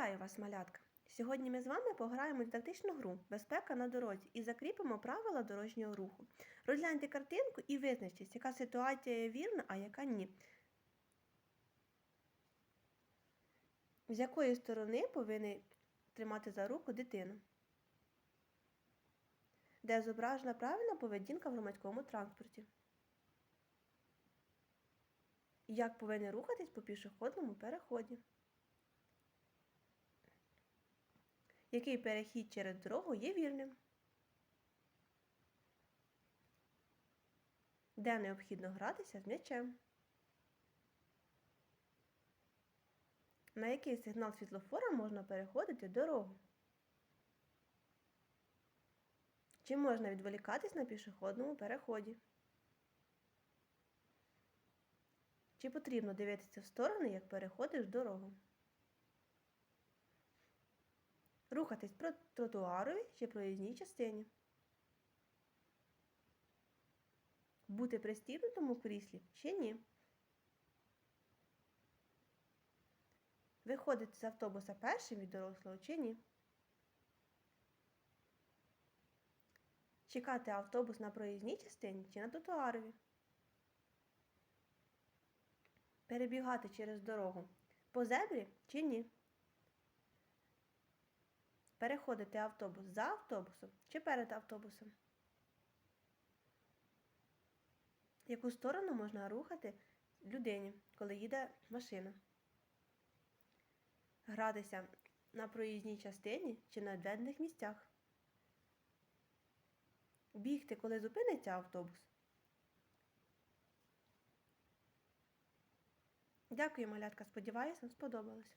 Вітаю вас, малятка! Сьогодні ми з вами пограємо в дидактичну гру Безпека на дорозі і закріпимо правила дорожнього руху. Розгляньте картинку і визначтесь, яка ситуація є вірна, а яка ні. З якої сторони повинні тримати за руку дитину? Де зображена правильна поведінка в громадському транспорті? Як повинні рухатись по пішохідному переході? Який перехід через дорогу є вірним? Де необхідно гратися з м'ячем? На який сигнал світлофора можна переходити дорогу? Чи можна відволікатись на пішохідному переході? Чи потрібно дивитися в сторони, як переходиш дорогу? Рухатись по тротуарові чи проїзній частині. Бути пристібнутому в кріслі чи ні. Виходити з автобуса першим від дорослого чи ні. Чекати автобус на проїзній частині чи на тротуарові. Перебігати через дорогу по зебрі чи ні. Переходити автобус за автобусом чи перед автобусом? Яку сторону можна рухати людині, коли їде машина? Гратися на проїзній частині чи на відведених місцях? Бігти, коли зупиниться автобус? Дякую, малятка. Сподіваюся, сподобалось.